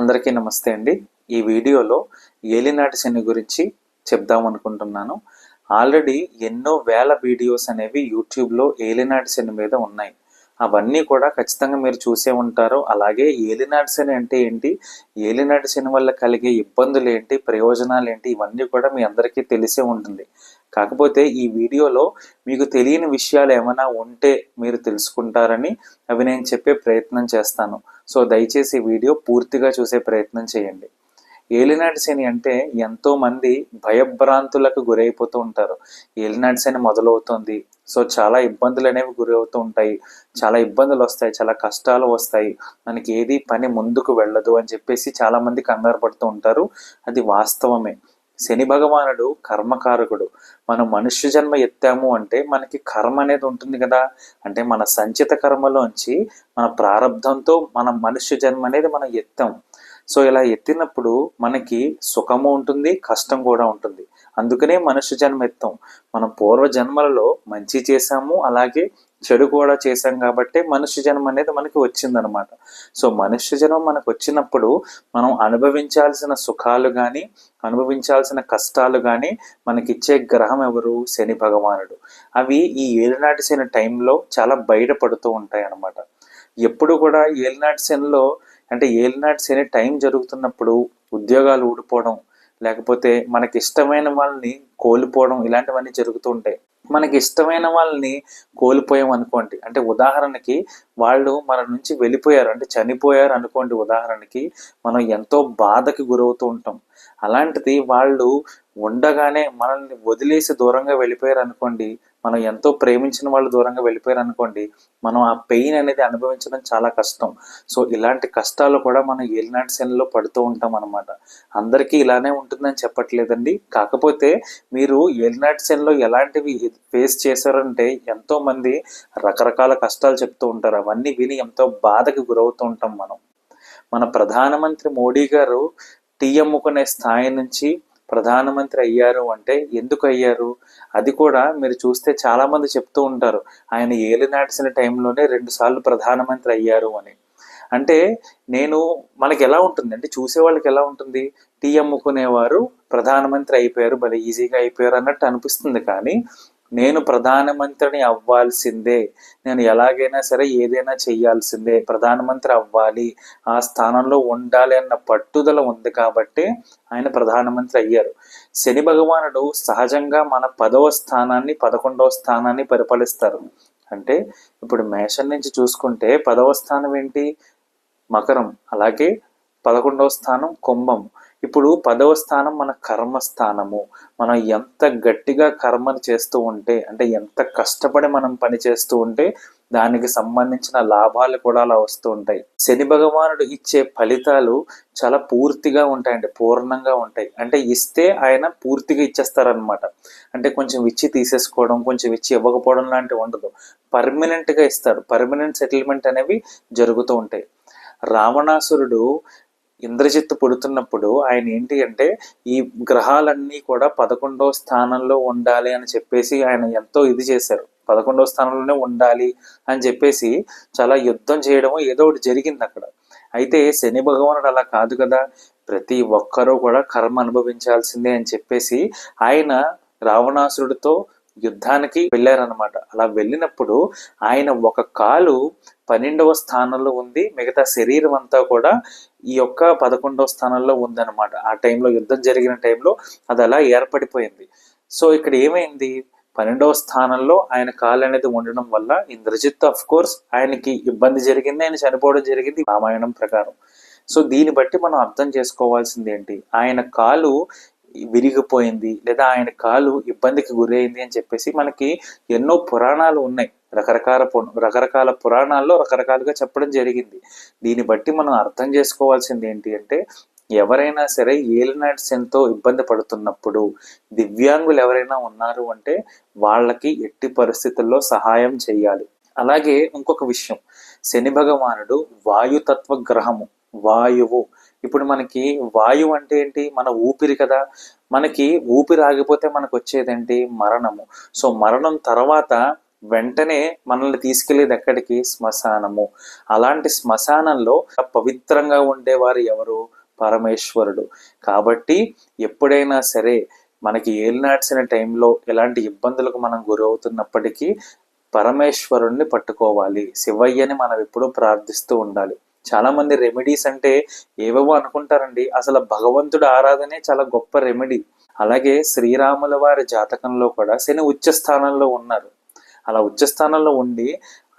అందరికీ నమస్తే అండి. ఈ వీడియోలో ఏలినాటి శని గురించి చెప్దాం అనుకుంటున్నాను. ఆల్రెడీ ఎన్నో వేల వీడియోస్ అనేవి యూట్యూబ్లో ఏలినాటి శని మీద ఉన్నాయి. అవన్నీ కూడా ఖచ్చితంగా మీరు చూసే ఉంటారు. అలాగే ఏలినాటి శని అంటే ఏంటి? ఏలినాటి శని వల్ల కలిగే ఇబ్బందులు ఏంటి? ప్రయోజనాలు ఏంటి? ఇవన్నీ కూడా మీ అందరికీ తెలిసే ఉంటుంది. కాకపోతే ఈ వీడియోలో మీకు తెలియని విషయాలు ఏమైనా ఉంటే మీరు తెలుసుకుంటారని అవి నేను చెప్పే ప్రయత్నం చేస్తాను. సో దయచేసి వీడియో పూర్తిగా చూసే ప్రయత్నం చేయండి. ఏలినాటి శని అంటే ఎంతో మంది భయభ్రాంతులకు గురైపోతూ ఉంటారు. ఏలినాటి శని మొదలవుతుంది. సో చాలా ఇబ్బందులు అనేవి గురవుతూ ఉంటాయి. చాలా ఇబ్బందులు వస్తాయి. చాలా కష్టాలు వస్తాయి. మనకి ఏది పని ముందుకు వెళ్ళదు అని చెప్పేసి చాలామంది కంగారు పడుతూ ఉంటారు. అది వాస్తవమే. శని భగవానుడు కర్మకారకుడు. మనం మనుష్య జన్మ ఎత్తాము అంటే మనకి కర్మ అనేది ఉంటుంది కదా. అంటే మన సంచిత కర్మలోంచి మన ప్రారంధంతో మన మనుష్య జన్మ అనేది మనం ఎత్తాం. సో ఇలా ఎత్తినప్పుడు మనకి సుఖము ఉంటుంది కష్టం కూడా ఉంటుంది. అందుకనే మనుష్య జన్మ ఎత్తాం. మనం పూర్వ జన్మలలో మంచి చేశాము అలాగే చెడు కూడా చేశాం కాబట్టి మనుష్య జన్మ అనేది మనకి వచ్చిందనమాట. సో మనుష్య జన్మ మనకు వచ్చినప్పుడు మనం అనుభవించాల్సిన సుఖాలు కానీ అనుభవించాల్సిన కష్టాలు కానీ మనకిచ్చే గ్రహం ఎవరు? శని భగవానుడు. అవి ఈ ఏలినాటి శని టైంలో చాలా బయటపడుతూ ఉంటాయి అన్నమాట ఎప్పుడు కూడా ఏలినాటి శనిలో అంటే ఏలినాటి శని టైం జరుగుతున్నప్పుడు ఉద్యోగాలు ఊడిపోవడం లేకపోతే మనకి ఇష్టమైన వాళ్ళని కోల్పోవడం ఇలాంటివన్నీ జరుగుతూ ఉంటాయి. మనకి ఇష్టమైన వాళ్ళని కోల్పోయాం అనుకోండి అంటే ఉదాహరణకి వాళ్ళు మన నుంచి వెళ్ళిపోయారు అంటే చనిపోయారు అనుకోండి ఉదాహరణకి మనం ఎంతో బాధకి గురవుతూ ఉంటాం. అలాంటిది వాళ్ళు ఉండగానే మనల్ని వదిలేసి దూరంగా వెళ్ళిపోయారు అనుకోండి మనం ఎంతో ప్రేమించిన వాళ్ళు దూరంగా వెళ్ళిపోయారు అనుకోండి మనం ఆ పెయిన్ అనేది అనుభవించడం చాలా కష్టం. సో ఇలాంటి కష్టాలు కూడా మనం ఏలినాటి శనిలో పడుతూ ఉంటాం అనమాట అందరికీ ఇలానే ఉంటుందని చెప్పట్లేదండి. కాకపోతే మీరు ఏలినాటి శనిలో ఎలాంటివి ఫేస్ చేశారంటే ఎంతో మంది రకరకాల కష్టాలు చెప్తూ ఉంటారు. అవన్నీ విని ఎంతో బాధకి గురవుతూ ఉంటాం మనం. మన ప్రధానమంత్రి మోడీ గారు టీ అమ్ముకునే స్థాయి నుంచి ప్రధానమంత్రి అయ్యారు అంటే ఎందుకు అయ్యారు? అది కూడా మీరు చూస్తే చాలామంది చెప్తూ ఉంటారు. ఆయన ఏలినాటిసిన టైంలోనే రెండుసార్లు ప్రధానమంత్రి అయ్యారు అని. అంటే నేను మనకి ఎలా ఉంటుంది? అంటే చూసే వాళ్ళకి ఎలా ఉంటుంది? టీ అమ్ముకునేవారు ప్రధానమంత్రి అయిపోయారు భలే ఈజీగా అయిపోయారు అన్నట్టు అనిపిస్తుంది. కానీ నేను ప్రధానమంత్రిని అవ్వాల్సిందే. నేను ఎలాగైనా సరే ఏదైనా చేయాల్సిందే ప్రధానమంత్రి అవ్వాలి. ఆ స్థానంలో ఉండాలి అన్న పట్టుదల ఉంది కాబట్టి ఆయన ప్రధానమంత్రి అయ్యారు. శని భగవానుడు సహజంగా మన పదవ స్థానాన్ని పదకొండవ స్థానాన్ని పరిపాలిస్తారు. అంటే ఇప్పుడు మేషం నుంచి చూసుకుంటే పదవ స్థానం ఏంటి? మకరం. అలాగే పదకొండవ స్థానం కుంభం. ఇప్పుడు పదవ స్థానం మన కర్మ స్థానము మనం ఎంత గట్టిగా కర్మను చేస్తూ ఉంటే అంటే ఎంత కష్టపడి మనం పని చేస్తూ ఉంటే దానికి సంబంధించిన లాభాలు కూడా అలా వస్తూ ఉంటాయి. శని భగవానుడు ఇచ్చే ఫలితాలు చాలా పూర్తిగా ఉంటాయండి పూర్ణంగా ఉంటాయి. అంటే ఇస్తే ఆయన పూర్తిగా ఇచ్చేస్తారనమాట అంటే కొంచెం ఇచ్చి తీసేసుకోవడం కొంచెం ఇచ్చి ఇవ్వకపోవడం లాంటివి ఉండదు. పర్మనెంట్గా ఇస్తారు. పర్మనెంట్ సెటిల్మెంట్ అనేవి జరుగుతూ ఉంటాయి. రావణాసురుడు ఇంద్రజిత్తు పుడుతున్నప్పుడు ఆయన ఏంటి అంటే ఈ గ్రహాలన్నీ కూడా పదకొండో స్థానంలో ఉండాలి అని చెప్పేసి ఆయన ఎంతో ఇది చేశారు. పదకొండో స్థానంలోనే ఉండాలి అని చెప్పేసి చాలా యుద్ధం చేయడం ఏదో ఒకటి జరిగింది అక్కడ. అయితే శని భగవానుడు అలా కాదు కదా ప్రతి ఒక్కరూ కూడా కర్మ అనుభవించాల్సిందే అని చెప్పేసి ఆయన రావణాసురుడితో యుద్ధానికి వెళ్ళారనమాట అలా వెళ్ళినప్పుడు ఆయన ఒక కాలు పన్నెండవ స్థానంలో ఉంది. మిగతా శరీరం అంతా కూడా ఈ యొక్క పదకొండవ స్థానంలో ఉందన్నమాట. ఆ టైంలో యుద్ధం జరిగిన టైంలో అది అలా ఏర్పడిపోయింది. సో ఇక్కడ ఏమైంది? పన్నెండవ స్థానంలో ఆయన కాలు అనేది ఉండడం వల్ల ఇంద్రజిత్ అఫ్ కోర్స్ ఆయనకి ఇబ్బంది జరిగింది. ఆయన చనిపోవడం జరిగింది. రామాయణం ప్రకారం. సో దీన్ని బట్టి మనం అర్థం చేసుకోవాల్సింది ఏంటి? ఆయన కాలు విరిగిపోయింది లేదా ఆయన కాలు ఇబ్బందికి గురైంది అని చెప్పేసి మనకి ఎన్నో పురాణాలు ఉన్నాయి. రకరకాల రకరకాల పురాణాల్లో రకరకాలుగా చెప్పడం జరిగింది. దీన్ని బట్టి మనం అర్థం చేసుకోవాల్సింది ఏంటి అంటే ఎవరైనా సరే ఏలినాటి ఎంతో ఇబ్బంది పడుతున్నప్పుడు దివ్యాంగులు ఎవరైనా ఉన్నారు అంటే వాళ్ళకి ఎట్టి పరిస్థితుల్లో సహాయం చేయాలి. అలాగే ఇంకొక విషయం. శని భగవానుడు వాయుతత్వ గ్రహము వాయువు ఇప్పుడు మనకి వాయువు అంటే ఏంటి? మన ఊపిరి కదా. మనకి ఊపిరి ఆగిపోతే మనకు వచ్చేదేంటి మరణము. సో మరణం తర్వాత వెంటనే మనల్ని తీసుకెళ్ళేది ఎక్కడికి? శ్మశానము. అలాంటి శ్మశానంలో పవిత్రంగా ఉండేవారు ఎవరు? పరమేశ్వరుడు. కాబట్టి ఎప్పుడైనా సరే మనకి ఏలినాడ్సిన టైంలో ఎలాంటి ఇబ్బందులకు మనం గురవుతున్నప్పటికీ పరమేశ్వరుణ్ణి పట్టుకోవాలి. శివయ్యని మనం ఎప్పుడూ ప్రార్థిస్తూ ఉండాలి. చాలా మంది రెమెడీస్ అంటే ఏవేవో అనుకుంటారండి. అసలు భగవంతుడు ఆరాధనే చాలా గొప్ప రెమెడీ అలాగే శ్రీరాముల వారి జాతకంలో కూడా శని ఉచ్చ స్థానంలో ఉన్నారు. అలా ఉచ్చ స్థానంలో ఉండి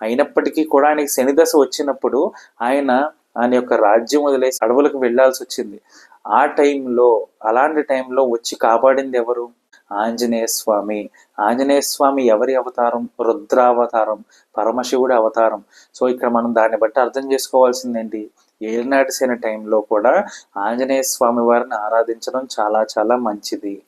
అయినప్పటికీ కూడా ఆయనకి శని దశ వచ్చినప్పుడు ఆయన ఆయన యొక్క రాజ్యం వదిలేసి అడవులకు వెళ్ళాల్సి వచ్చింది. ఆ టైంలో అలాంటి టైంలో వచ్చి కాపాడింది ఎవరు? ఆంజనేయ స్వామి. ఆంజనేయ స్వామి ఎవరి అవతారం? రుద్రావతారం పరమశివుడి అవతారం. సో ఇక్కడ మనం దాన్ని బట్టి అర్థం చేసుకోవాల్సింది ఏంటి ఏలినాటి సేన టైంలో కూడా ఆంజనేయ స్వామి వారిని ఆరాధించడం చాలా చాలా మంచిది.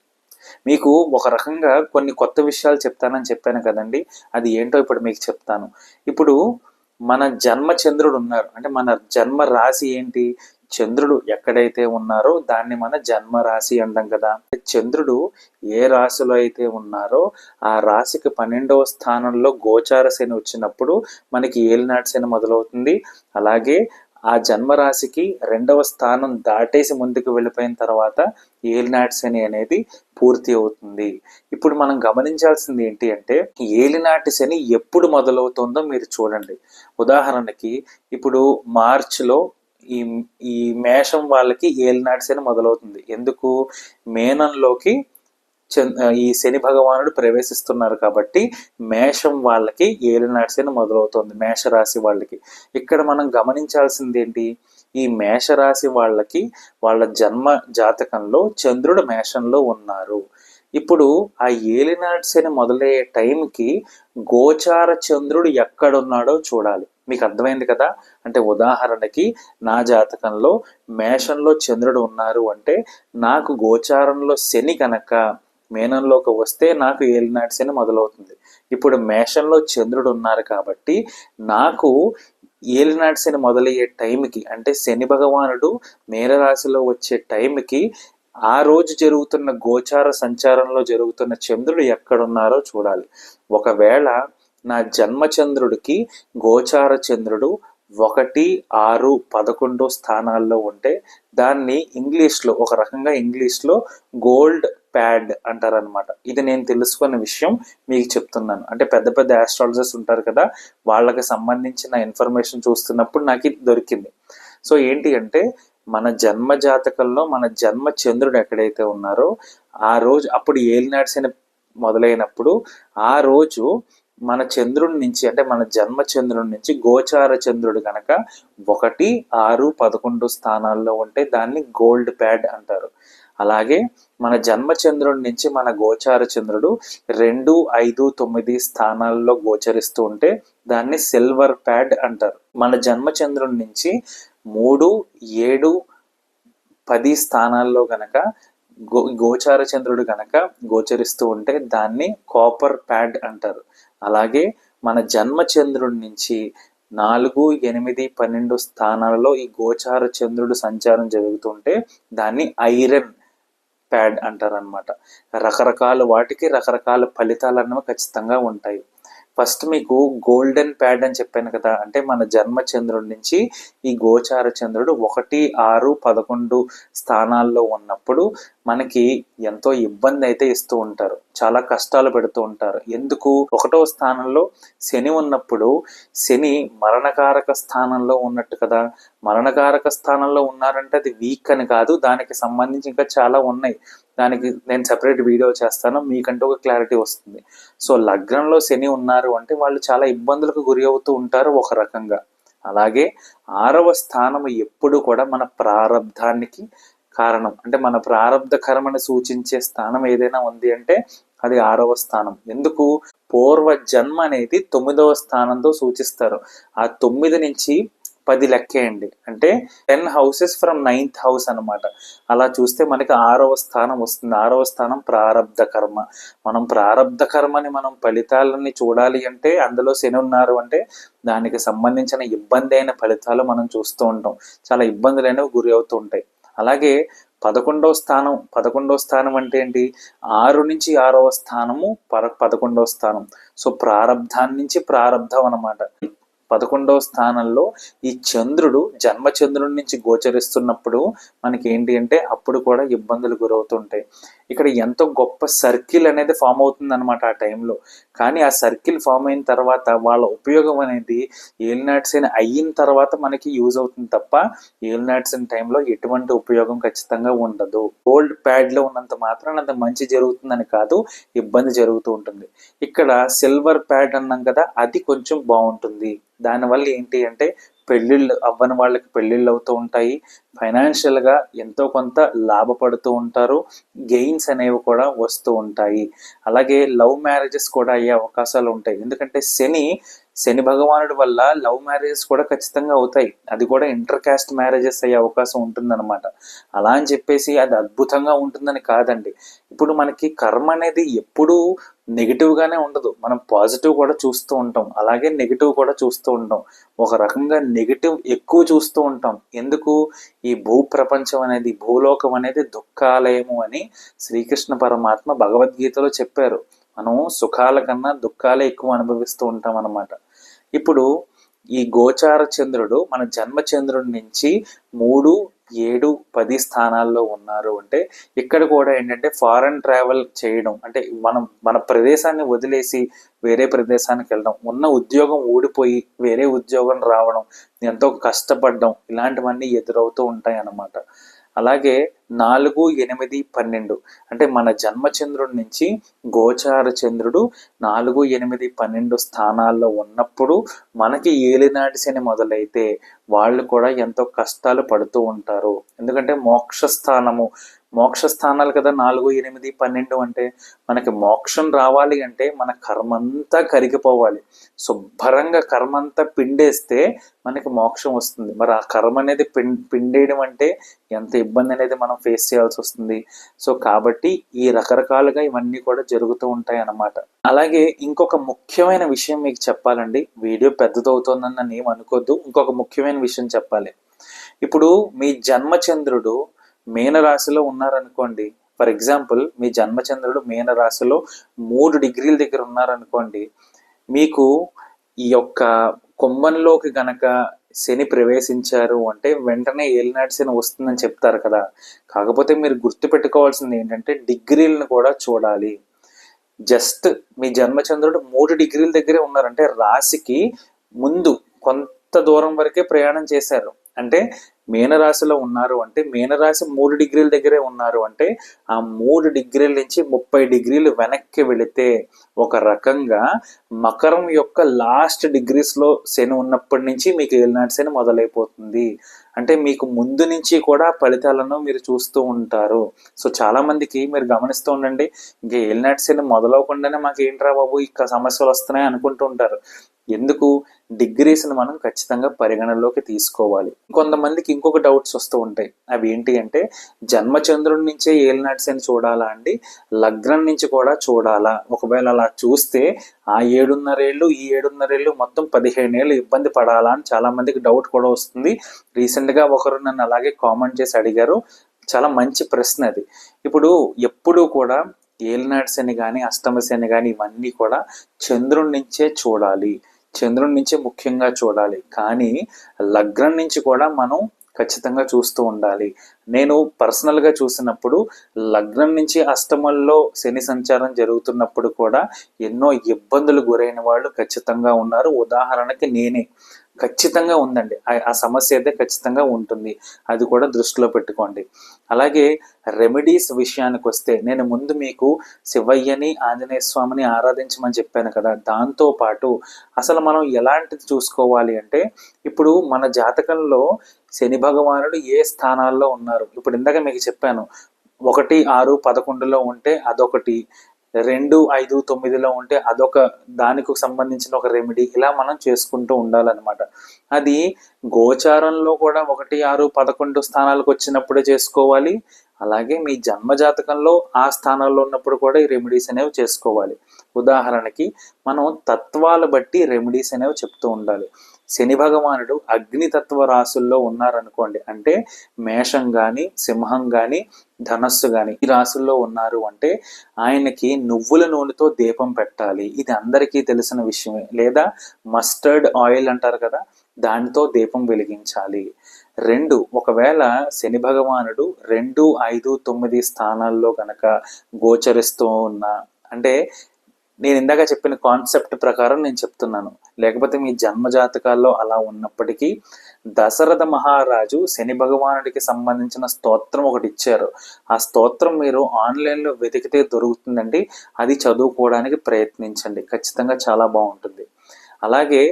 మీకు ఒక రకంగా కొన్ని కొత్త విషయాలు చెప్తానని చెప్పాను కదండి. అది ఏంటో ఇప్పుడు మీకు చెప్తాను. ఇప్పుడు మన జన్మ చంద్రుడు ఉన్నారు. అంటే మన జన్మ రాశి ఏంటి? చంద్రుడు ఎక్కడైతే ఉన్నారో దాన్ని మన జన్మ రాశి అంటాం కదా. చంద్రుడు ఏ రాశిలో అయితే ఉన్నారో ఆ రాశికి పన్నెండవ స్థానంలో గోచార శని వచ్చినప్పుడు మనకి ఏలినాటి శని మొదలవుతుంది. అలాగే ఆ జన్మరాశికి రెండవ స్థానం దాటేసి ముందుకు వెళ్ళిపోయిన తర్వాత ఏలినాటి శని అనేది పూర్తి అవుతుంది. ఇప్పుడు మనం గమనించాల్సింది ఏంటి అంటే ఏలినాటి శని ఎప్పుడు మొదలవుతుందో మీరు చూడండి. ఉదాహరణకి ఇప్పుడు మార్చిలో ఈ ఈ మేషం వాళ్ళకి ఏలినాటి శని మొదలవుతుంది. ఎందుకు? మేనంలోకి ఈ శని భగవానుడు ప్రవేశిస్తున్నారు కాబట్టి మేషం వాళ్ళకి ఏలినాటి శని మొదలవుతుంది మేషరాశి వాళ్ళకి. ఇక్కడ మనం గమనించాల్సింది ఏంటి? ఈ మేషరాశి వాళ్ళకి వాళ్ళ జన్మ జాతకంలో చంద్రుడు మేషంలో ఉన్నారు. ఇప్పుడు ఆ ఏలినాటి శని మొదలయ్యే టైంకి గోచార చంద్రుడు ఎక్కడున్నాడో చూడాలి. మీకు అర్థమైంది కదా? అంటే ఉదాహరణకి నా జాతకంలో మేషంలో చంద్రుడు ఉన్నారు అంటే నాకు గోచారంలో శని కనుక మేనంలోకి వస్తే నాకు ఏలినాటి శని మొదలవుతుంది. ఇప్పుడు మేషంలో చంద్రుడు ఉన్నారు కాబట్టి నాకు ఏలినాటి శని మొదలయ్యే టైంకి అంటే శని భగవానుడు మేనరాశిలో వచ్చే టైంకి ఆ రోజు జరుగుతున్న గోచార సంచారంలో జరుగుతున్న చంద్రుడు ఎక్కడున్నారో చూడాలి. ఒకవేళ నా జన్మచంద్రుడికి గోచార చంద్రుడు ఒకటి ఆరు పదకొండు స్థానాల్లో ఉంటే దాన్ని ఇంగ్లీష్లో ఒక రకంగా ఇంగ్లీష్లో గోల్డ్ ప్యాడ్ అంటారనమాట ఇది నేను తెలుసుకున్న విషయం మీకు చెప్తున్నాను. అంటే పెద్ద పెద్ద ఆస్ట్రాలజర్స్ ఉంటారు కదా వాళ్ళకి సంబంధించిన ఇన్ఫర్మేషన్ చూస్తున్నప్పుడు నాకు ఇది దొరికింది. సో ఏంటి అంటే మన జన్మ జాతకంలో మన జన్మ చంద్రుడు ఎక్కడైతే ఉన్నారో ఆ రోజు అప్పుడు ఏలినాడ్స్ మొదలైనప్పుడు ఆ రోజు మన చంద్రుడి నుంచి అంటే మన జన్మ చంద్రుడి నుంచి గోచార చంద్రుడు కనుక ఒకటి ఆరు పదకొండు స్థానాల్లో ఉంటే దాన్ని గోల్డ్ ప్యాడ్ అంటారు. అలాగే మన జన్మ చంద్రుడి నుంచి మన గోచార చంద్రుడు రెండు ఐదు తొమ్మిది స్థానాల్లో గోచరిస్తూ ఉంటే దాన్ని సిల్వర్ ప్యాడ్ అంటారు. మన జన్మ చంద్రుడి నుంచి మూడు ఏడు పది స్థానాల్లో గనక గో గోచార చంద్రుడు గనక గోచరిస్తూ ఉంటే దాన్ని కాపర్ ప్యాడ్ అంటారు. అలాగే మన జన్మ చంద్రుడి నుంచి నాలుగు ఎనిమిది పన్నెండు స్థానాలలో ఈ గోచార చంద్రుడు సంచారం జరుగుతుంటే దాన్ని ఐరన్ ప్యాడ్ అంటారనమాట రకరకాల వాటికి రకరకాల ఫలితాలు అన్నవి ఖచ్చితంగా ఉంటాయి. ఫస్ట్ మీకు గోల్డెన్ ప్యాడ్ అని చెప్పాను కదా అంటే మన జన్మ చంద్రుడి నుంచి ఈ గోచార చంద్రుడు ఒకటి ఆరు పదకొండు స్థానాల్లో ఉన్నప్పుడు మనకి ఎంతో ఇబ్బంది అయితే ఇస్తూ ఉంటారు. చాలా కష్టాలు పెడుతూ ఉంటారు. ఎందుకు? ఒకటో స్థానంలో శని ఉన్నప్పుడు శని మరణకారక స్థానంలో ఉన్నట్టు కదా. మరణకారక స్థానంలో ఉన్నారంటే అది వీక్ అని కాదు. దానికి సంబంధించి ఇంకా చాలా ఉన్నాయి. దానికి నేను సెపరేట్ వీడియో చేస్తాను. మీకంటూ ఒక క్లారిటీ వస్తుంది. సో లగ్నంలో శని ఉన్నారు అంటే వాళ్ళు చాలా ఇబ్బందులకు గురి అవుతూ ఉంటారు ఒక రకంగా. అలాగే ఆరవ స్థానం ఎప్పుడు కూడా మన ప్రారంధానికి కారణం. అంటే మన ప్రారంధ కర్మని సూచించే స్థానం ఏదైనా ఉంది అంటే అది ఆరవ స్థానం. ఎందుకు? పూర్వ జన్మ అనేది తొమ్మిదవ స్థానంతో సూచిస్తారు. ఆ తొమ్మిది నుంచి పది లెక్కేయండి అంటే ten houses from ninth house అనమాట అలా చూస్తే మనకి ఆరవ స్థానం వస్తుంది. ఆరవ స్థానం ప్రారంధ కర్మ. మనం ప్రారంధ కర్మని మనం ఫలితాలని చూడాలి అంటే అందులో శని ఉన్నారు అంటే దానికి సంబంధించిన ఇబ్బంది అయిన ఫలితాలు మనం చూస్తూ ఉంటాం. చాలా ఇబ్బందులు అనేవి గురి అవుతూ ఉంటాయి. అలాగే పదకొండవ స్థానం పదకొండవ స్థానం అంటే ఏంటి? ఆరు నుంచి ఆరవ స్థానము పర పదకొండవ స్థానం. సో ప్రారంధాన్ని నుంచి ప్రారంధం అన్నమాట. పదకొండవ స్థానంలో ఈ చంద్రుడు జన్మచంద్రుడి నుంచి గోచరిస్తున్నప్పుడు మనకి ఏంటి అంటే అప్పుడు కూడా ఇబ్బందులు గురవుతుంటాయి. ఇక్కడ ఎంతో గొప్ప సర్కిల్ అనేది ఫామ్ అవుతుంది అనమాట ఆ టైంలో. కానీ ఆ సర్కిల్ ఫామ్ అయిన తర్వాత వాళ్ళ ఉపయోగం అనేది ఏలినాట్సిన్ అయిన తర్వాత మనకి యూజ్ అవుతుంది తప్ప ఏలినాట్సిన్ టైంలో ఎటువంటి ఉపయోగం ఖచ్చితంగా ఉండదు. గోల్డ్ ప్యాడ్లో ఉన్నంత మాత్రం అంత మంచి జరుగుతుందని కాదు ఇబ్బంది జరుగుతూ ఉంటుంది. ఇక్కడ సిల్వర్ ప్యాడ్ అన్నాం కదా అది కొంచెం బాగుంటుంది. దానివల్ల ఏంటి అంటే పెళ్ళిళ్ళు అవ్వని వాళ్ళకి పెళ్ళిళ్ళు అవుతూ ఉంటాయి. ఫైనాన్షియల్గా ఎంతో కొంత లాభపడుతూ ఉంటారు. గెయిన్స్ అనేవి కూడా వస్తూ ఉంటాయి. అలాగే లవ్ మ్యారేజెస్ కూడా అయ్యే అవకాశాలు ఉంటాయి. ఎందుకంటే శని శని భగవానుడి వల్ల లవ్ మ్యారేజెస్ కూడా ఖచ్చితంగా అవుతాయి. అది కూడా ఇంటర్ కాస్ట్ మ్యారేజెస్ అయ్యే అవకాశం ఉంటుందన్నమాట. అలా అని చెప్పేసి అది అద్భుతంగా ఉంటుందని కాదండి. ఇప్పుడు మనకి కర్మ అనేది ఎప్పుడూ నెగిటివ్గానే ఉండదు. మనం పాజిటివ్ కూడా చూస్తూ ఉంటాం. అలాగే నెగిటివ్ కూడా చూస్తూ ఉంటాం. ఒక రకంగా నెగిటివ్ ఎక్కువ చూస్తూ ఉంటాం. ఎందుకు? ఈ భూ ప్రపంచం అనేది భూలోకం అనేది దుఃఖాలయము అని శ్రీకృష్ణ పరమాత్మ భగవద్గీతలో చెప్పారు. మనం సుఖాల కన్నా దుఃఖాలే ఎక్కువ అనుభవిస్తూ ఉంటాం అన్నమాట. ఇప్పుడు ఈ గోచార చంద్రుడు మన జన్మచంద్రుడి నుంచి మూడు ఏడు పది స్థానాల్లో ఉన్నారు అంటే ఇక్కడ కూడా ఏంటంటే ఫారెన్ ట్రావెల్ చేయడం అంటే మనం మన ప్రదేశాన్ని వదిలేసి వేరే ప్రదేశానికి వెళ్ళడం ఉన్న ఉద్యోగం ఊడిపోయి వేరే ఉద్యోగం రావడం ఎంతో కష్టపడడం ఇలాంటివన్నీ ఎదురవుతూ ఉంటాయి అన్నమాట అలాగే నాలుగు ఎనిమిది పన్నెండు. అంటే మన జన్మచంద్రుడి నుంచి గోచార చంద్రుడు నాలుగు ఎనిమిది పన్నెండు స్థానాల్లో ఉన్నప్పుడు మనకి ఏలినాటి శని మొదలైతే వాళ్ళు కూడా ఎంతో కష్టాలు పడుతూ ఉంటారు. ఎందుకంటే మోక్ష స్థానము మోక్ష స్థానాలు కదా నాలుగు ఎనిమిది పన్నెండు అంటే మనకి మోక్షం రావాలి అంటే మన కర్మంతా కరిగిపోవాలి. శుభ్రంగా కర్మంతా పిండేస్తే మనకి మోక్షం వస్తుంది. మరి ఆ కర్మ అనేది పిం పిండేయడం అంటే ఎంత ఇబ్బంది అనేది మనం ఫేస్ చేయాల్సి వస్తుంది. సో కాబట్టి ఈ రకరకాలుగా ఇవన్నీ కూడా జరుగుతూ ఉంటాయి అన్నమాట. అలాగే ఇంకొక ముఖ్యమైన విషయం మీకు చెప్పాలండి. వీడియో పెద్దదవుతోందని నన్ను ఏం అనుకోద్దు. ఇంకొక ముఖ్యమైన విషయం చెప్పాలి. ఇప్పుడు మీ జన్మచంద్రుడు మీనరాశిలో ఉన్నారనుకోండి ఫర్ ఎగ్జాంపుల్ మీ జన్మచంద్రుడు మీనరాశిలో మూడు డిగ్రీల దగ్గర ఉన్నారనుకోండి మీకు ఈ యొక్క కుంభంలోకి గనక శని ప్రవేశించారు అంటే వెంటనే ఏలినాటి శని వస్తుందని చెప్తారు కదా. కాకపోతే మీరు గుర్తుపెట్టుకోవాల్సింది ఏంటంటే డిగ్రీలను కూడా చూడాలి. జస్ట్ మీ జన్మచంద్రుడు మూడు డిగ్రీల దగ్గరే ఉన్నారంటే రాశికి ముందు కొంత దూరం వరకే ప్రయాణం చేశారు. అంటే మీనరాశిలో ఉన్నారు అంటే మీనరాశి మూడు డిగ్రీల దగ్గరే ఉన్నారు అంటే ఆ మూడు డిగ్రీల నుంచి ముప్పై డిగ్రీలు వెనక్కి వెళితే ఒక రకంగా మకరం యొక్క లాస్ట్ డిగ్రీస్లో శని ఉన్నప్పటి నుంచి మీకు ఏలినాటి శని మొదలైపోతుంది. అంటే మీకు ముందు నుంచి కూడా ఫలితాలను మీరు చూస్తూ ఉంటారు. సో చాలామందికి మీరు గమనిస్తూ ఉండండి ఇంకా ఏలినాటి శని మొదలవకుండానే మాకు ఏంట్రా బాబు ఇక సమస్యలు వస్తున్నాయి అనుకుంటూ ఉంటారు. ఎందుకు డిగ్రీస్ని మనం ఖచ్చితంగా పరిగణనలోకి తీసుకోవాలి? కొంతమందికి ఇంకొక డౌట్స్ వస్తూ ఉంటాయి. అవి ఏంటి అంటే జన్మచంద్రుడి నుంచే ఏలినాటి అని చూడాలా అండి? లగ్నం నుంచి కూడా చూడాలా? ఒకవేళ అలా చూస్తే ఆ ఏడున్నరేళ్ళు ఈ ఏడున్నరేళ్ళు మొత్తం పదిహేను ఏళ్ళు ఇబ్బంది పడాలా అని చాలామందికి డౌట్ కూడా వస్తుంది. రీసెంట్గా ఒకరు నన్ను అలాగే కామెంట్ చేసి అడిగారు. చాలా మంచి ప్రశ్న అది. ఇప్పుడు ఎప్పుడూ కూడా ఏలినాటి శని కానీ అష్టమ శని కానీ ఇవన్నీ కూడా చంద్రుడి నుంచే చూడాలి. చంద్రుడి నుంచి ముఖ్యంగా చూడాలి. కానీ లగ్నం నుంచి కూడా మనం ఖచ్చితంగా చూస్తూ ఉండాలి. నేను పర్సనల్గా చూసినప్పుడు లగ్నం నుంచి అష్టమంలో శని సంచారం జరుగుతున్నప్పుడు కూడా ఎన్నో ఇబ్బందులు గురైన వాళ్ళు ఖచ్చితంగా ఉన్నారు. ఉదాహరణకి నేనే. ఖచ్చితంగా ఉందండి. ఆ- సమస్య అయితే ఖచ్చితంగా ఉంటుంది. అది కూడా దృష్టిలో పెట్టుకోండి. అలాగే రెమెడీస్ విషయానికి వస్తే నేను ముందు మీకు శివయ్యని ఆంజనేయ స్వామిని ఆరాధించమని చెప్పాను కదా దాంతో పాటు అసలు మనం ఎలాంటిది చూసుకోవాలి అంటే ఇప్పుడు మన జాతకంలో శని భగవానుడు ఏ స్థానాల్లో ఉన్నారు? ఇప్పుడు ఇందాక మీకు చెప్పాను ఒకటి ఆరు పదకొండులో ఉంటే అదొకటి రెండు ఐదు తొమ్మిదిలో ఉంటే అదొక దానికి సంబంధించిన ఒక రెమెడీ ఇలా మనం చేసుకుంటూ ఉండాలన్నమాట. అది గోచారంలో కూడా ఒకటి ఆరు పదకొండు స్థానాలకు వచ్చినప్పుడే చేసుకోవాలి. అలాగే మీ జన్మ జాతకంలో ఆ స్థానాల్లో ఉన్నప్పుడు కూడా ఈ రెమెడీస్ అనేవి చేసుకోవాలి. ఉదాహరణకి మనం తత్వాల బట్టి రెమెడీస్ అనేవి చెప్తూ ఉండాలి. శని భగవానుడు అగ్నితత్వ రాసుల్లో ఉన్నారనుకోండి అంటే మేషం కానీ సింహం కానీ ధనస్సు కానీ ఈ రాసుల్లో ఉన్నారు అంటే ఆయనకి నువ్వుల నూనెతో దీపం పెట్టాలి. ఇది అందరికీ తెలిసిన విషయమే. లేదా మస్టర్డ్ ఆయిల్ అంటారు కదా దానితో దీపం వెలిగించాలి. రెండు ఒకవేళ శని భగవానుడు రెండు ఐదు తొమ్మిది స్థానాల్లో కనుక గోచరిస్తూ ఉన్న అంటే నేను ఇందాక చెప్పిన కాన్సెప్ట్ ప్రకారం నేను చెప్తున్నాను. లేకపోతే మీ జన్మ జాతకాల్లో అలా ఉన్నప్పటికీ దశరథ మహారాజు శని భగవానుడికి సంబంధించిన స్తోత్రం ఒకటి ఇచ్చారు. ఆ స్తోత్రం మీరు ఆన్లైన్లో వెతికితే దొరుకుతుందండి. అది చదువుకోవడానికి ప్రయత్నించండి. ఖచ్చితంగా చాలా బాగుంటుంది. అలాగే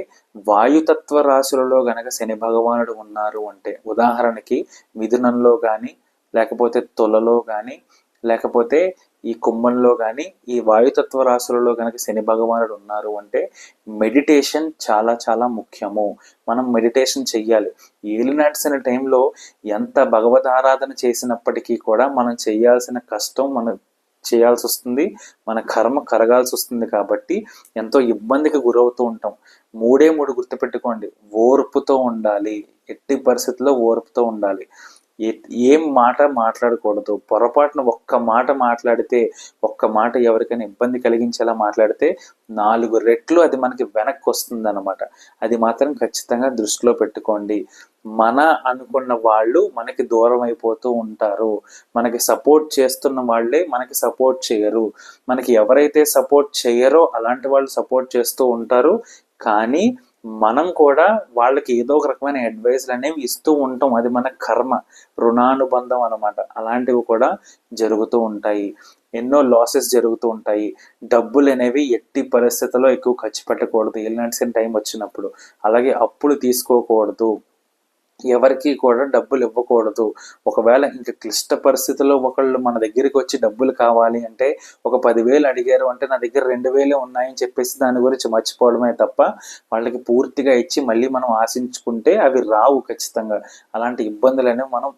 వాయుతత్వ రాశులలో గనక శని భగవానుడు ఉన్నారు అంటే ఉదాహరణకి మిథునంలో కానీ లేకపోతే తొలలో కానీ లేకపోతే ఈ కుంభంలో కానీ ఈ వాయుతత్వ రాశులలో కనుక శని భగవానుడు ఉన్నారు అంటే మెడిటేషన్ చాలా చాలా ముఖ్యము. మనం మెడిటేషన్ చెయ్యాలి. ఏలినాటి శని టైంలో ఎంత భగవద్ ఆరాధన చేసినప్పటికీ కూడా మనం చేయాల్సిన కష్టం మనం చేయాల్సి వస్తుంది. మన కర్మ కరగాల్సి వస్తుంది కాబట్టి ఎంతో ఇబ్బందికి గురవుతూ ఉంటాం. మూడే మూడు గుర్తుపెట్టుకోండి. ఓర్పుతో ఉండాలి. ఎట్టి పరిస్థితుల్లో ఓర్పుతో ఉండాలి. ఏ- ఏం మాట మాట్లాడకూడదు. పొరపాటున ఒక్క మాట మాట్లాడితే ఒక్క మాట ఎవరికైనా ఇబ్బంది కలిగించేలా మాట్లాడితే నాలుగు రెట్లు అది మనకి వెనక్కి వస్తుంది అనమాట అది మాత్రం ఖచ్చితంగా దృష్టిలో పెట్టుకోండి. మన అనుకున్న వాళ్ళు మనకి దూరం అయిపోతూ ఉంటారు. మనకి సపోర్ట్ చేస్తున్న వాళ్ళే మనకి సపోర్ట్ చేయరు. మనకి ఎవరైతే సపోర్ట్ చేయరో అలాంటి వాళ్ళు సపోర్ట్ చేస్తూ ఉంటారు. కానీ మనం కూడా వాళ్ళకి ఏదో ఒక రకమైన అడ్వైస్లు అనేవి ఇస్తూ ఉంటాం. అది మన కర్మ రుణానుబంధం అనమాట అలాంటివి కూడా జరుగుతూ ఉంటాయి. ఎన్నో లాసెస్ జరుగుతూ ఉంటాయి. డబ్బులు అనేవి ఎట్టి పరిస్థితుల్లో ఎక్కువ ఖర్చు పెట్టకూడదు. ఇలాంటి టైం వచ్చినప్పుడు. అలాగే అప్పులు తీసుకోకూడదు. ఎవరికి కూడా డబ్బులు ఇవ్వకూడదు. ఒకవేళ ఇంకా క్లిష్ట పరిస్థితుల్లో ఒకళ్ళు మన దగ్గరికి వచ్చి డబ్బులు కావాలి అంటే ఒక పదివేలు అడిగారు అంటే నా దగ్గర రెండు వేలే ఉన్నాయని చెప్పేసి దాని గురించి మర్చిపోవడమే తప్ప వాళ్ళకి పూర్తిగా ఇచ్చి మళ్ళీ మనం ఆశించుకుంటే అవి రావు ఖచ్చితంగా. అలాంటి ఇబ్బందులనే మనం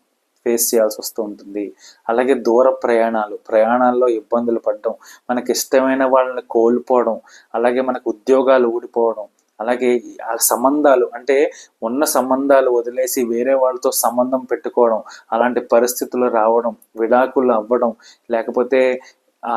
ఫేస్ చేయాల్సి వస్తూ ఉంటుంది. అలాగే దూర ప్రయాణాలు ప్రయాణాల్లో ఇబ్బందులు పడడం మనకి ఇష్టమైన వాళ్ళని కోల్పోవడం అలాగే మనకు ఉద్యోగాలు ఊడిపోవడం అలాగే ఆ సంబంధాలు అంటే ఉన్న సంబంధాలు వదిలేసి వేరే వాళ్ళతో సంబంధం పెట్టుకోవడం అలాంటి పరిస్థితులు రావడం విడాకులు అవ్వడం లేకపోతే ఆ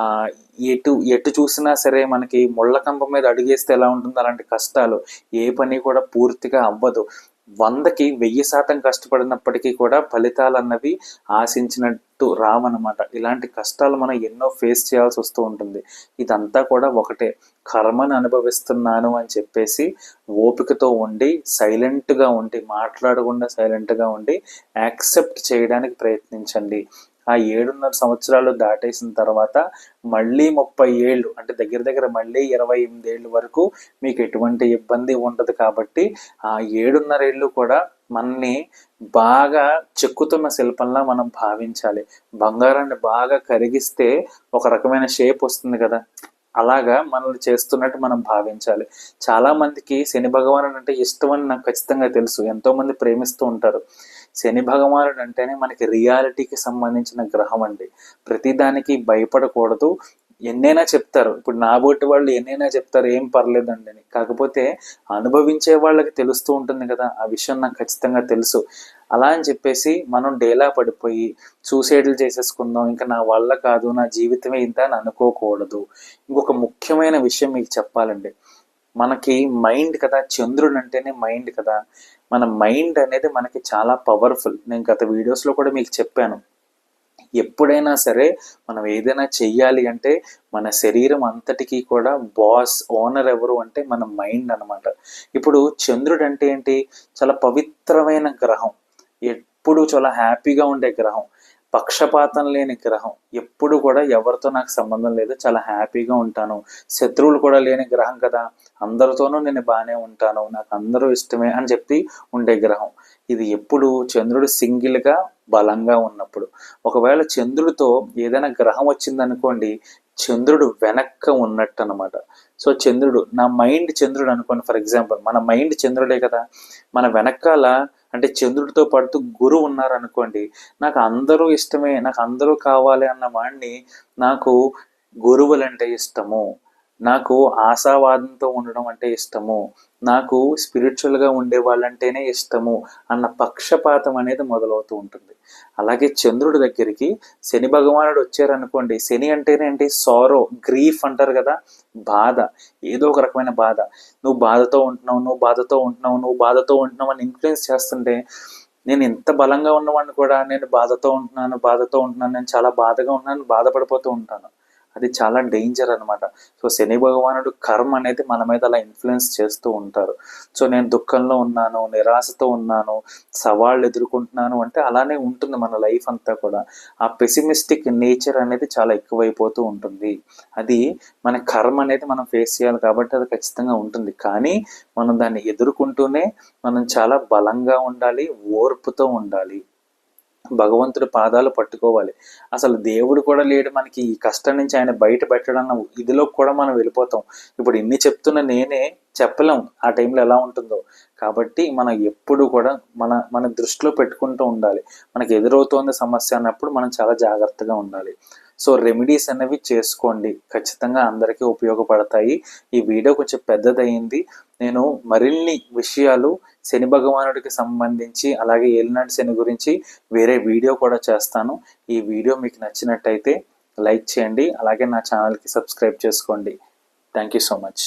ఎటు ఎటు చూసినా సరే మనకి ముళ్ళ కంప మీద అడుగేస్తే ఎలా ఉంటుందో అలాంటి కష్టాలు ఏ పని కూడా పూర్తిగా అవ్వదు. వందకి వెయ్యి శాతం కష్టపడినప్పటికీ కూడా ఫలితాలు అన్నవి ఆశించినట్టు రావన్నమాట. ఇలాంటి కష్టాలు మనం ఎన్నో ఫేస్ చేయాల్సి వస్తూ ఉంటుంది. ఇదంతా కూడా ఒకటే. కర్మను అనుభవిస్తున్నాను అని చెప్పేసి ఓపికతో ఉండి సైలెంట్గా ఉండి మాట్లాడకుండా సైలెంట్గా ఉండి యాక్సెప్ట్ చేయడానికి ప్రయత్నించండి. ఆ ఏడున్నర సంవత్సరాలు దాటేసిన తర్వాత మళ్ళీ ముప్పై ఏళ్ళు అంటే దగ్గర దగ్గర మళ్ళీ ఇరవై ఎనిమిది ఏళ్ళు వరకు మీకు ఎటువంటి ఇబ్బంది ఉండదు కాబట్టి ఆ ఏడున్నర ఏళ్ళు కూడా మనని బాగా చెక్కుతున్న శిల్పంలా మనం భావించాలి. బంగారాన్ని బాగా కరిగిస్తే ఒక రకమైన షేప్ వస్తుంది కదా. అలాగా మనల్ని చేస్తున్నట్టు మనం భావించాలి. చాలా మందికి శని భగవానుడు అంటే ఇష్టం అని నాకు ఖచ్చితంగా తెలుసు. ఎంతో మంది ప్రేమిస్తూ ఉంటారు. శని భగవానుడు అంటేనే మనకి రియాలిటీకి సంబంధించిన గ్రహం అండి. ప్రతిదానికి భయపడకూడదు. ఎన్నైనా చెప్తారు. ఇప్పుడు నా బోటి వాళ్ళు ఎన్నైనా చెప్తారు. ఏం పర్లేదండి అని. కాకపోతే అనుభవించే వాళ్ళకి తెలుస్తూ ఉంటుంది కదా. ఆ విషయం నాకు ఖచ్చితంగా తెలుసు. అలా అని చెప్పేసి మనం డేలా పడిపోయి సూసైడ్లు చేసేసుకుందాం ఇంకా నా వల్ల కాదు నా జీవితమే ఇంత అని అనుకోకూడదు. ఇంకొక ముఖ్యమైన విషయం మీకు చెప్పాలండి. మనకి మైండ్ కదా చంద్రుడు అంటేనే మైండ్ కదా. మన మైండ్ అనేది మనకి చాలా పవర్ఫుల్ నేను గత వీడియోస్లో కూడా మీకు చెప్పాను. ఎప్పుడైనా సరే మనం ఏదైనా చెయ్యాలి అంటే మన శరీరం అంతటికీ కూడా బాస్ ఓనర్ ఎవరు అంటే మన మైండ్ అన్నమాట. ఇప్పుడు చంద్రుడు అంటే ఏంటి? చాలా పవిత్రమైన గ్రహం. ఎప్పుడు చాలా హ్యాపీగా ఉండే గ్రహం. పక్షపాతం లేని గ్రహం. ఎప్పుడు కూడా ఎవరితో నాకు సంబంధం లేదు చాలా హ్యాపీగా ఉంటాను. శత్రువులు కూడా లేని గ్రహం కదా. అందరితోనూ నేను బాగానే ఉంటాను. నాకు అందరూ ఇష్టమే అని చెప్పి ఉండే గ్రహం. ఇది ఎప్పుడు చంద్రుడు సింగిల్గా బలంగా ఉన్నప్పుడు. ఒకవేళ చంద్రుడితో ఏదైనా గ్రహం వచ్చిందనుకోండి చంద్రుడు వెనక్క ఉన్నట్టు అనమాట సో చంద్రుడు నా మైండ్ చంద్రుడు అనుకోండి ఫర్ ఎగ్జాంపుల్ మన మైండ్ చంద్రుడే కదా. మన వెనకాల అంటే చంద్రుడితో పాటు గురువు ఉన్నారు అనుకోండి నాకు అందరూ ఇష్టమే నాకు అందరూ కావాలి అన్న వాడిని నాకు గురువులంటే ఇష్టము. నాకు ఆశావాదంతో ఉండడం అంటే ఇష్టము. నాకు స్పిరిచువల్గా ఉండే వాళ్ళంటేనే ఇష్టము అన్న పక్షపాతం అనేది మొదలవుతూ ఉంటుంది. అలాగే చంద్రుడి దగ్గరికి శని భగవానుడు వచ్చారనుకోండి శని అంటేనే ఏంటి? సారో గ్రీఫ్ అంటారు కదా బాధ ఏదో ఒక రకమైన బాధ. నువ్వు బాధతో ఉంటున్నావు నువ్వు బాధతో ఉంటున్నావు నువ్వు బాధతో ఉంటున్నావు అని ఇన్ఫ్లుయెన్స్ చేస్తుంటే నేను ఎంత బలంగా ఉన్నవాడిని కూడా నేను బాధతో ఉంటున్నాను బాధతో ఉంటున్నాను నేను చాలా బాధగా ఉన్నాను బాధపడిపోతూ ఉంటాను. అది చాలా డేంజర్ అనమాట సో శని భగవానుడు కర్మ అనేది మన మీద అలా ఇన్ఫ్లుయెన్స్ చేస్తూ ఉంటారు. సో నేను దుఃఖంలో ఉన్నాను నిరాశతో ఉన్నాను సవాళ్ళు ఎదుర్కొంటున్నాను అంటే అలానే ఉంటుంది మన లైఫ్ అంతా కూడా. ఆ పెసిమిస్టిక్ నేచర్ అనేది చాలా ఎక్కువైపోతూ ఉంటుంది. అది మన కర్మ అనేది మనం ఫేస్ చేయాలి కాబట్టి అది ఖచ్చితంగా ఉంటుంది. కానీ మనం దాన్ని ఎదుర్కొంటూనే మనం చాలా బలంగా ఉండాలి ఓర్పుతో ఉండాలి. భగవంతుడి పాదాలు పట్టుకోవాలి. అసలు దేవుడు కూడా లేడు మనకి. ఈ కష్టం నుంచి ఆయన బయట పెట్టడం ఇదిలో కూడా మనం వెళ్ళిపోతాం. ఇప్పుడు ఇన్ని చెప్తున్న నేనే చెప్పలేం. ఆ టైంలో ఎలా ఉంటుందో. కాబట్టి మనం ఎప్పుడు కూడా మన మన దృష్టిలో పెట్టుకుంటూ ఉండాలి. మనకి ఎదురవుతోంది సమస్య అన్నప్పుడు మనం చాలా జాగ్రత్తగా ఉండాలి. సో రెమెడీస్ అనేవి చేసుకోండి. ఖచ్చితంగా అందరికీ ఉపయోగపడతాయి. ఈ వీడియో కొంచెం పెద్దదయ్యింది. నేను మరిన్ని విషయాలు శని భగవానుడికి సంబంధించి అలాగే ఏలినాటి శని గురించి వేరే వీడియో కూడా చేస్తాను. ఈ వీడియో మీకు నచ్చినట్టయితే లైక్ చేయండి అలాగే నా ఛానల్కి సబ్స్క్రైబ్ చేసుకోండి. Thank you so much.